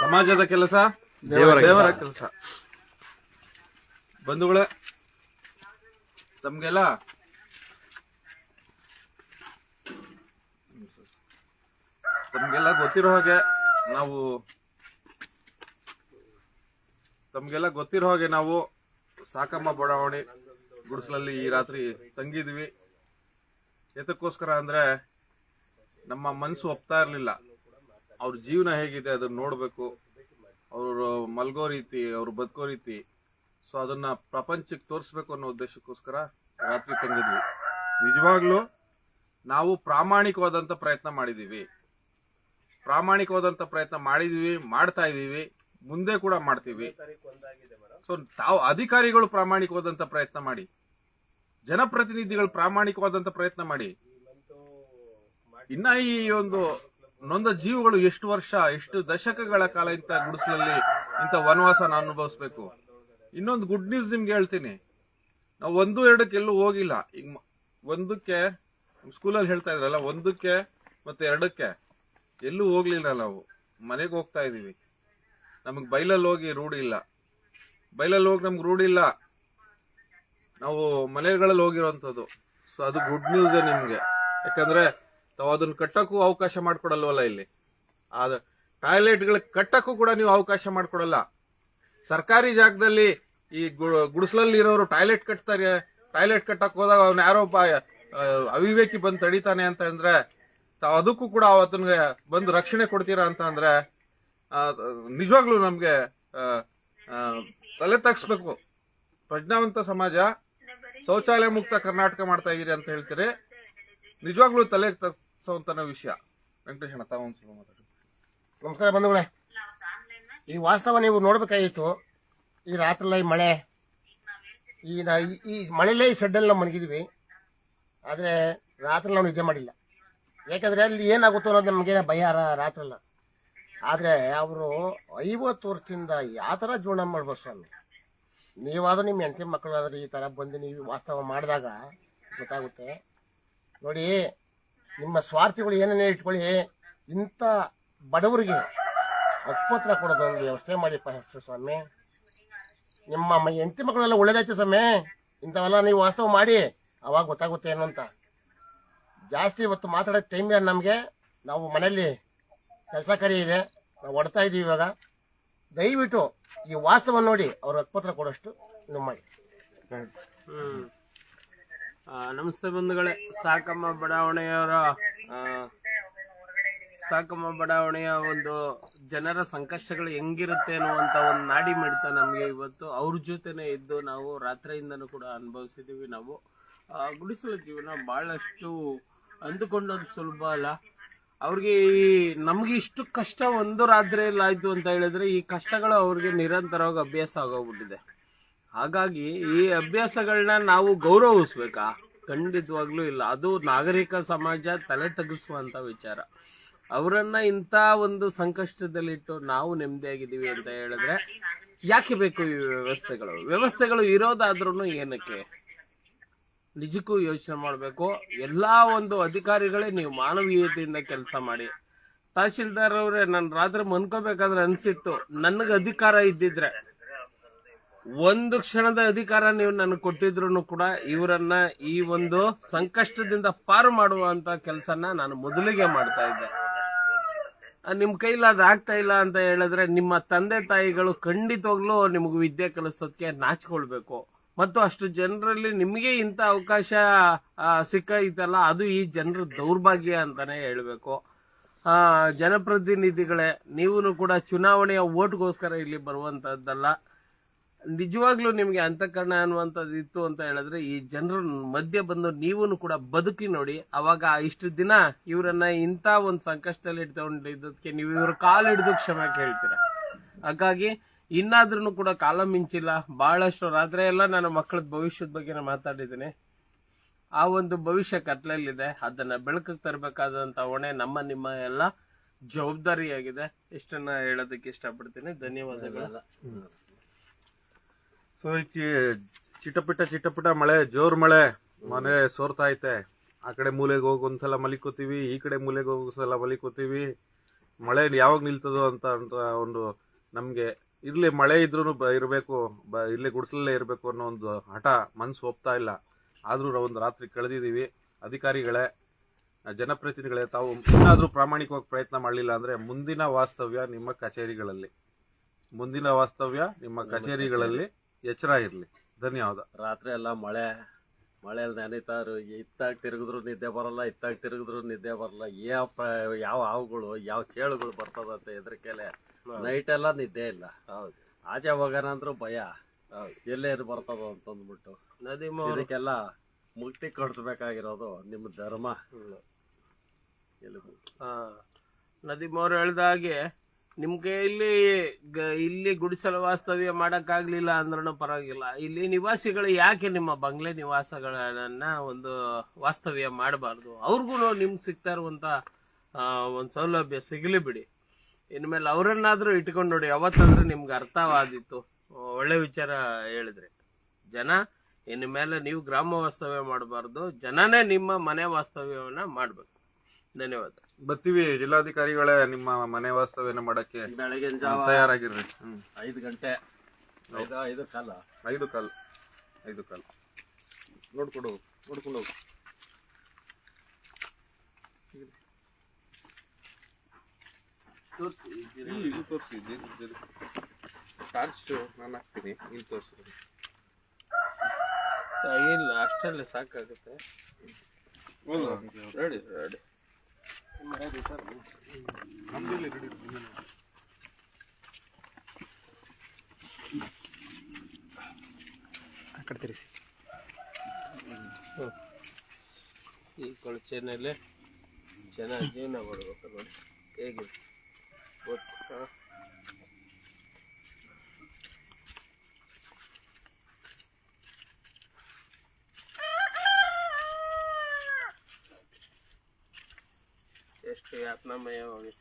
ಸಮಾಜದ ಕೆಲಸ ದೇವರ ದೇವರ ಕೆಲಸ. ಬಂಧುಗಳೇ ತಮ್ಗೆಲ್ಲ ತಮ್ಗೆಲ್ಲ ಗೊತ್ತಿರೋ ಹಾಗೆ ನಾವು ತಮ್ಗೆಲ್ಲ ಗೊತ್ತಿರೋ ಹಾಗೆ ನಾವು ಸಾಕಮ್ಮ ಬಡಾವಣೆ ಗುಡಿಸಲಲ್ಲಿ ಈ ರಾತ್ರಿ ತಂಗಿದ್ವಿ. ಎದಕ್ಕೋಸ್ಕರ ಅಂದ್ರೆ ನಮ್ಮ ಮನಸ್ಸು ಒಪ್ತಾ ಇರಲಿಲ್ಲ. ಅವ್ರ ಜೀವನ ಹೇಗಿದೆ, ಅದನ್ನ ನೋಡಬೇಕು. ಅವರು ಮಲ್ಗೋ ರೀತಿ, ಅವ್ರು ಬದುಕೋ ರೀತಿ. ಸೊ ಅದನ್ನ ಪ್ರಪಂಚಕ್ಕೆ ತೋರಿಸ್ಬೇಕು ಅನ್ನೋ ಉದ್ದೇಶಕ್ಕೋಸ್ಕರ ರಾತ್ರಿ ತಂಗಿದ್ವಿ. ನಿಜವಾಗ್ಲೂ, ನಾವು ಪ್ರಾಮಾಣಿಕವಾದಂತ ಪ್ರಯತ್ನ ಮಾಡಿದೀವಿ. ಪ್ರಾಮಾಣಿಕವಾದಂತ ಪ್ರಯತ್ನ ಮಾಡಿದೀವಿ, ಮಾಡ್ತಾ ಇದೀವಿ, ಮುಂದೆ ಕೂಡ ಮಾಡ್ತೀವಿ. ಸೊ ತಾವು ಅಧಿಕಾರಿಗಳು ಪ್ರಾಮಾಣಿಕವಾದಂತ ಪ್ರಯತ್ನ ಮಾಡಿ. ಜನಪ್ರತಿನಿಧಿಗಳು ಪ್ರಾಮಾಣಿಕವಾದಂತ ಪ್ರಯತ್ನ ಮಾಡಿ. ಇನ್ನ ಈ ಒಂದು ನೊಂದ ಜೀವಗಳು ಎಷ್ಟು ವರ್ಷ, ಎಷ್ಟು ದಶಕಗಳ ಕಾಲ ಇಂಥ ಗುಡಿಸಲಲ್ಲಿ ಇಂಥ ವನವಾಸ ಅನುಭವಿಸ್ಬೇಕು. ಇನ್ನೊಂದು ಗುಡ್ ನ್ಯೂಸ್ ನಿಮ್ಗೆ ಹೇಳ್ತೀನಿ. ನಾವು ಒಂದು, ಎರಡಕ್ಕೆ ಎಲ್ಲೂ ಹೋಗಿಲ್ಲ. ಈಗ ಒಂದಕ್ಕೆ ಸ್ಕೂಲಲ್ಲಿ ಹೇಳ್ತಾ ಇದ್ರಲ್ಲ, ಒಂದಕ್ಕೆ ಮತ್ತೆ ಎರಡಕ್ಕೆ ಎಲ್ಲೂ ಹೋಗ್ಲಿಲ್ಲ ನಾವು. ಮನೆಗೆ ಹೋಗ್ತಾ ಇದೀವಿ. ನಮಗೆ ಬೈಲಲ್ಲಿ ಹೋಗಿ ರೂಢಿ ಇಲ್ಲ. ಬೈಲಲ್ಲಿ ಹೋಗಿ ನಮ್ಗೆ ರೂಢಿ ಇಲ್ಲ. ನಾವು ಮನೆಗಳಲ್ಲಿ ಹೋಗಿರೋಂಥದ್ದು. ಸೊ ಅದು ಗುಡ್ ನ್ಯೂಸ್ ನಿಮಗೆ. ಯಾಕಂದ್ರೆ ತಾವು ಅದನ್ನು ಕಟ್ಟಕ್ಕೂ ಅವಕಾಶ ಮಾಡಿಕೊಡಲ್ವಲ್ಲ ಇಲ್ಲಿ? ಆದ ಟಾಯ್ಲೆಟ್ಗಳಿಗೆ ಕಟ್ಟಕ್ಕೂ ಕೂಡ ನೀವು ಅವಕಾಶ ಮಾಡಿಕೊಡಲ್ಲ. ಸರ್ಕಾರಿ ಜಾಗದಲ್ಲಿ ಈ ಗುಡಿಸಲಲ್ಲಿ ಇರೋರು ಟಾಯ್ಲೆಟ್ ಕಟ್ತಾರೆ, ಟಾಯ್ಲೆಟ್ ಕಟ್ಟಕ್ ಹೋದಾಗ ಅವ್ನ ಯಾರೋ ಅವಿವೇಕಿ ಬಂದು ತಡಿತಾನೆ ಅಂತ ಅಂದ್ರೆ ಅದಕ್ಕೂ ಕೂಡ ಅವತ್ತನ್ಗೆ ಬಂದು ರಕ್ಷಣೆ ಕೊಡ್ತೀರಾ ಅಂತ ಅಂದ್ರೆ ನಿಜವಾಗ್ಲೂ ನಮ್ಗೆ ತಲೆ ತಗ್ಸ್ಬೇಕು ಪ್ರಜ್ಞಾವಂತ ಸಮಾಜ, ಶೌಚಾಲಯ ಮುಕ್ತ ಕರ್ನಾಟಕ ಮಾಡ್ತಾ ಇದ್ದೀರಿ ಅಂತ ಹೇಳ್ತೀರಿ. ನಿಜವಾಗ್ಲೂ ತಲೆ ತಗ್ಸೋಂತ ವಿಷಯ. ವೆಂಕಟೇಶಣ್ಣ ತಾವು ಸ್ವಲ್ಪ ಮಾತಾಡಿ. ನಮಸ್ಕಾರ ಬಂಧುಗಳೇ. ಈ ವಾಸ್ತವ ನೀವು ನೋಡ್ಬೇಕಾಗಿತ್ತು ಈ ರಾತ್ರಿ ಮಳೆ, ಈ ಈ- ಈ ಮಳೆಲೇ ಈ ಶೆಡ್ಡಲ್ಲಿ ನಾವು ಮಲಗಿದ್ವಿ. ಆದರೆ ರಾತ್ರಿ ನಾವು ನಿದ್ದೆ ಮಾಡಿಲ್ಲ. ಯಾಕಂದ್ರೆ ಅಲ್ಲಿ ಏನಾಗುತ್ತೋ ಅನ್ನೋದು ನಮಗೆ ಭಯ ರಾತ್ರಿಲ್ಲ. ಆದರೆ ಅವರು ಐವತ್ತು ವರ್ಷದಿಂದ ಯಾವ ಥರ ಜೀವನ ಮಾಡ್ಬೋದು ಸ್ವಾಮಿ? ನೀವಾದ್ರೂ ನಿಮ್ಮ ಹೆಂಡತಿ ಮಕ್ಕಳಾದ್ರೆ ಈ ಥರ ಬಂದು ನೀವು ವಾಸ್ತವ ಮಾಡಿದಾಗ ಗೊತ್ತಾಗುತ್ತೆ. ನೋಡಿ ನಿಮ್ಮ ಸ್ವಾರ್ಥಿಗಳು ಏನೇನೇ ಇಟ್ಕೊಳ್ಳಿ ಇಂಥ ಬಡವರಿಗೆ ಹಕ್ಪತ್ರ ಕೊಡೋದು ಒಂದು ವ್ಯವಸ್ಥೆ ಮಾಡಿ ಹೆಸರು ಸ್ವಾಮಿ. ನಿಮ್ಮ ಹೆಂಡತಿ ಮಕ್ಕಳೆಲ್ಲ ಒಳ್ಳೇದಾಯ್ತು ಸ್ವಾಮಿ. ಇಂಥವೆಲ್ಲ ನೀವು ವಾಸ್ತವ ಮಾಡಿ ಅವಾಗ ಗೊತ್ತಾಗುತ್ತೆ ಏನು ಅಂತ ಜಾಸ್ತಿ ಇವತ್ತು ಮಾತಾಡೋ ಟೈಮ್ ಇಲ್ಲ ನಮಗೆ ನಾವು ಮನೆಯಲ್ಲಿ ಕೆಲಸ ಕರಿ ಇದೆ ನಾವು ಹೊಡ್ತಾ ಇದ್ದೀವಿ ಇವಾಗ. ದಯವಿಟ್ಟು ಈ ವಾಸ್ತವ ನೋಡಿ ಅವ್ರ ಹಕ್ಕುಪತ್ರ ಕೊಡೋಷ್ಟು ನೀವು ಮಾಡಿ. ಆ, ನಮಸ್ತೆ ಬಂಧುಗಳೇ. ಸಾಕಮ್ಮ ಬಡಾವಣೆಯವರ ಸಾಕಮ್ಮ ಬಡಾವಣೆಯ ಒಂದು ಜನರ ಸಂಕಷ್ಟಗಳು ಹೆಂಗಿರುತ್ತೆ ಅನ್ನುವಂತ ಒಂದು ನಾಡಿ ಮಿಡಿತ ನಮಗೆ ಇವತ್ತು. ಅವ್ರ ಜೊತೆನೆ ಇದ್ದು ನಾವು ರಾತ್ರಿಯಿಂದನೂ ಕೂಡ ಅನುಭವಿಸಿದ್ದೀವಿ ನಾವು. ಗುಡಿಸಲು ಜೀವನ ಬಹಳಷ್ಟು ಅಂದುಕೊಂಡದ್ದು ಸುಲಭ ಅಲ್ಲ. ಅವ್ರಿಗೆ ಈ ನಮಗೆ ಇಷ್ಟು ಕಷ್ಟ ಒಂದು ರಾತ್ರಿಯಲ್ಲಿ ಆಯ್ತು ಅಂತ ಹೇಳಿದ್ರೆ ಈ ಕಷ್ಟಗಳು ಅವ್ರಿಗೆ ನಿರಂತರವಾಗಿ ಅಭ್ಯಾಸ ಆಗೋಗ್ಬಿಟ್ಟಿದೆ. ಹಾಗಾಗಿ ಈ ಅಭ್ಯಾಸಗಳನ್ನ ನಾವು ಗೌರವಿಸ್ಬೇಕಾ? ಖಂಡಿತವಾಗ್ಲೂ ಇಲ್ಲ. ಅದು ನಾಗರಿಕ ಸಮಾಜ ತಲೆ ತಗ್ಗಿಸುವಂತ ವಿಚಾರ. ಅವರನ್ನ ಇಂಥ ಒಂದು ಸಂಕಷ್ಟದಲ್ಲಿಟ್ಟು ನಾವು ನೆಮ್ಮದಿಯಾಗಿದ್ದೀವಿ ಅಂತ ಹೇಳಿದ್ರೆ ಯಾಕೆ ಬೇಕು ಈ ವ್ಯವಸ್ಥೆಗಳು? ವ್ಯವಸ್ಥೆಗಳು ಇರೋದಾದ್ರೂ ಏನಕ್ಕೆ? ನಿಜಕ್ಕೂ ಯೋಚನೆ ಮಾಡಬೇಕು. ಎಲ್ಲ ಒಂದು ಅಧಿಕಾರಿಗಳೇ ನೀವು ಮಾನವೀಯತೆಯಿಂದ ಕೆಲಸ ಮಾಡಿ. ತಹಶೀಲ್ದಾರ್ ಅವರೇ, ನಾನು ರಾತ್ರಿ ಮನ್ಕೋಬೇಕಾದ್ರೆ ಅನಿಸಿತ್ತು. ನನಗೆ ಅಧಿಕಾರ ಇದ್ದಿದ್ರೆ ಒಂದು ಕ್ಷಣದ ಅಧಿಕಾರ ನೀವು ನನಗೆ ಕೊಟ್ಟಿದ್ರು ಕೂಡ ಇವರನ್ನ ಈ ಒಂದು ಸಂಕಷ್ಟದಿಂದ ಪಾರು ಮಾಡುವಂತ ಕೆಲಸನ ನಾನು ಮೊದಲಿಗೆ ಮಾಡ್ತಾ ಇದ್ದೆ. ನಿಮ್ಮ ನಿಮ್ ಕೈಲಿ ಅದು ಆಗ್ತಾ ಇಲ್ಲ ಅಂತ ಹೇಳಿದ್ರೆ ನಿಮ್ಮ ತಂದೆ ತಾಯಿಗಳು ಖಂಡಿತವಾಗ್ಲೂ ನಿಮಗೆ ವಿದ್ಯೆ ಕಲಿಸೋದಕ್ಕೆ ನಾಚಿಕೊಳ್ಬೇಕು. ಮತ್ತು ಅಷ್ಟು ಜನರಲ್ಲಿ ನಿಮಗೆ ಇಂಥ ಅವಕಾಶ ಸಿಕ್ಕ ಸಿಕ್ಕೈತಲ್ಲ, ಅದು ಈ ಜನರ ದೌರ್ಭಾಗ್ಯ ಅಂತಾನೆ ಹೇಳಬೇಕು. ಜನಪ್ರತಿನಿಧಿಗಳೇ ನೀವು ಕೂಡ ಚುನಾವಣೆಯ ಓಟ್ಗೋಸ್ಕರ ಇಲ್ಲಿ ಬರುವಂತದ್ದಲ್ಲ. ನಿಜವಾಗ್ಲೂ ನಿಮಗೆ ಅಂತಃಕರಣ ಅನ್ನುವಂಥದ್ದು ಇತ್ತು ಅಂತ ಹೇಳಿದ್ರೆ, ಈ ಜನರ ಮಧ್ಯೆ ಬಂದು ನೀವು ಕೂಡ ಬದುಕಿ ನೋಡಿ, ಅವಾಗ ಇಷ್ಟು ದಿನ ಇವರನ್ನ ಇಂಥ ಒಂದು ಸಂಕಷ್ಟದಲ್ಲಿ ಇಟ್ಕೊಂಡಿದ್ದಕ್ಕೆ ನೀವು ಇವ್ರ ಕಾಲು ಹಿಡಿದು ಕ್ಷಮೆ ಕೇಳ್ತೀರ. ಹಾಗಾಗಿ ಇನ್ನಾದ್ರೂ ಕೂಡ ಕಾಲ ಮಿಂಚಿಲ್ಲ ಬಹಳಷ್ಟು ರಾತ್ರಿ ಎಲ್ಲ ನನ್ನ ಮಕ್ಕಳ ಭವಿಷ್ಯದ ಬಗ್ಗೆ ಮಾತಾಡಿದ್ದೀನಿ. ಆ ಒಂದು ಭವಿಷ್ಯ ಕತ್ಲಲ್ಲಿದೆ, ಅದನ್ನ ಬೆಳಕಿಗೆ ತರಬೇಕಾದಂತ ಹೊಣೆ ನಮ್ಮ, ನಿಮ್ಮ ಎಲ್ಲ ಜವಾಬ್ದಾರಿಯಾಗಿದೆ. ಇಷ್ಟನ್ನ ಹೇಳೋದಕ್ಕೆ ಇಷ್ಟಪಡ್ತೀನಿ. ಧನ್ಯವಾದಗಳು. ಸೊ ಈ ಚಿ- ಚಿಟಪಿಟ ಚಿಟಪಿಟ ಮಳೆ ಜೋರ್ ಮಳೆ. ಮನೆ ಸೋರ್ತಾ ಐತೆ ಆ ಕಡೆ ಮೂಲೆಗೆ ಹೋಗಿ ಒಂದ್ಸಲ ಮಲಿಕೋತೀವಿ ಈ ಕಡೆ ಮೂಲೆಗೆ ಹೋಗಿ ಒಂದ್ಸಲ ಮಲಿಕೋತೀವಿ. ಮಳೆ ಯಾವಾಗ ನಿಲ್ತದೋ ಅಂತ ಅಂತ ಒಂದು ನಮಗೆ ಇರಲಿ ಮಳೆ ಇದ್ರೂ ಇರಬೇಕು ಇಲ್ಲೇ ಗುಡಿಸಲಲ್ಲೇ ಇರಬೇಕು ಅನ್ನೋ ಒಂದು ಹಠ ಮನ್ಸು ಒಪ್ತಾ ಇಲ್ಲ. ಆದ್ರೂ ಒಂದು ರಾತ್ರಿ ಕಳೆದಿದ್ದೀವಿ ಅಧಿಕಾರಿಗಳೇ ಜನಪ್ರತಿನಿಧಿಗಳೇ ತಾವು ಏನಾದರೂ ಪ್ರಾಮಾಣಿಕವಾಗಿ ಪ್ರಯತ್ನ ಮಾಡಲಿಲ್ಲ ಅಂದ್ರೆ ಮುಂದಿನ ವಾಸ್ತವ್ಯ ನಿಮ್ಮ ಕಚೇರಿಗಳಲ್ಲಿ. ಮುಂದಿನ ವಾಸ್ತವ್ಯ ನಿಮ್ಮ ಕಚೇರಿಗಳಲ್ಲಿ ಎಚ್ಚರ ಇರಲಿ. ಧನ್ಯವಾದ. ರಾತ್ರಿ ಎಲ್ಲ ಮಳೆ ಮಳೆಯಲ್ಲಿ ನೆನೀತಾರು ಇತ್ತಾಗ ತಿರುಗಿದ್ರು ನಿದ್ದೆ ಬರಲ್ಲ ಇತ್ತಾಗ ತಿರುಗಿದ್ರು ನಿದ್ದೆ ಬರಲ್ಲ. ಯಾವ ಯಾವ ಹಾವುಗಳು ಯಾವ ಚೇಳುಗಳು ಬರ್ತದಂತ ಹೆದರಿಕೆಲೆ ನೈಟ್ ಎಲ್ಲ ನಿದ್ದೆ ಇಲ್ಲ. ಹೌದು. ಆಚೆ ಹೋಗೋಣ ಅಂದ್ರೂ ಭಯ ಇದು ಬರ್ತದ ಅಂತಂದ್ಬಿಟ್ಟು. ನದಿ ಇದಕ್ಕೆಲ್ಲ ಮುಕ್ತಿ ಕೊಡಿಸ್ಬೇಕಾಗಿರೋದು ನಿಮ್ಮ ಧರ್ಮ. ಎಲ್ಲಿ ಮೋರ್ ನದೀಮ್ ನಿಮ್ಗೆ ಇಲ್ಲಿ ಇಲ್ಲಿ ಗುಡಿಸಲು ವಾಸ್ತವ್ಯ ಮಾಡಕ್ಕಾಗ್ಲಿಲ್ಲ ಅಂದ್ರೂ ಪರವಾಗಿಲ್ಲ. ಇಲ್ಲಿ ನಿವಾಸಿಗಳು ಯಾಕೆ ನಿಮ್ಮ ಬಂಗ್ಲೆ ನಿವಾಸಗಳನ್ನ ಒಂದು ವಾಸ್ತವ್ಯ ಮಾಡಬಾರ್ದು? ಅವ್ರಿಗೂ ನಿಮ್ಗೆ ಸಿಗ್ತಾ ಇರುವಂತ ಆ, ಒಂದ್ ಸೌಲಭ್ಯ ಸಿಗಲಿ ಬಿಡಿ. ಇನ್ಮೇಲೆ ಅವರನ್ನಾದ್ರೂ ಇಟ್ಕೊಂಡು ನೋಡಿ ಯಾವತ್ತಾದ್ರೂ ನಿಮ್ಗೆ ಅರ್ಥವಾದಿತ್ತು ಒಳ್ಳೆ ವಿಚಾರ ಹೇಳಿದ್ರಿ. ಜನ ಇನ್ಮೇಲೆ ಮೇಲೆ ನೀವು ಗ್ರಾಮ ವಾಸ್ತವ್ಯ ಮಾಡಬಾರ್ದು. ಜನನೇ ನಿಮ್ಮ ಮನೆ ವಾಸ್ತವ್ಯವನ್ನ ಮಾಡ್ಬೇಕು. ಧನ್ಯವಾದ. ಬರ್ತೀವಿ ಜಿಲ್ಲಾಧಿಕಾರಿಗಳೇ ನಿಮ್ಮ ಮನೆ ವಾಸ್ತವ್ಯನ ಮಾಡಕ್ಕೆ ಬೆಳಗಿನ ಜಾವ ತಯಾರಾಗಿರ್ರಿ. ಹ್ಮ್. ಐದು ಗಂಟೆ ಐದು ಐದು ಕಾಲ. ಐದು ಕಾಲ ಐದು ಕಾಲ್. ನೋಡ್ಕೊಂಡು ಹೋಗು ನೋಡ್ಕೊಂಡು ಹೋಗು. ಇಲ್ಲಿ ಇದು ತೋರಿಸಿ ಟಾರ್ಚ್ ನಾನು ಹಾಕ್ತೀನಿ ಇಲ್ಲಿ ತೋರಿಸಿ. ಇಲ್ಲ ಅಷ್ಟರಲ್ಲಿ ಸಾಕಾಗುತ್ತೆ. ರೆಡಿ ರೆಡಿ ನಮ್ದಿಲ್ಲಿ ರೆಡಿ ಈ ಕೊಳಚೆನಲ್ಲಿ ಚೆನ್ನಾಗಿ ಜೀವನ ಮಾಡಬೇಕು ನೋಡಿ. ಹೇಗೆ ಎಷ್ಟು ಯಾತನಾಮಯವಾಗಿದೆ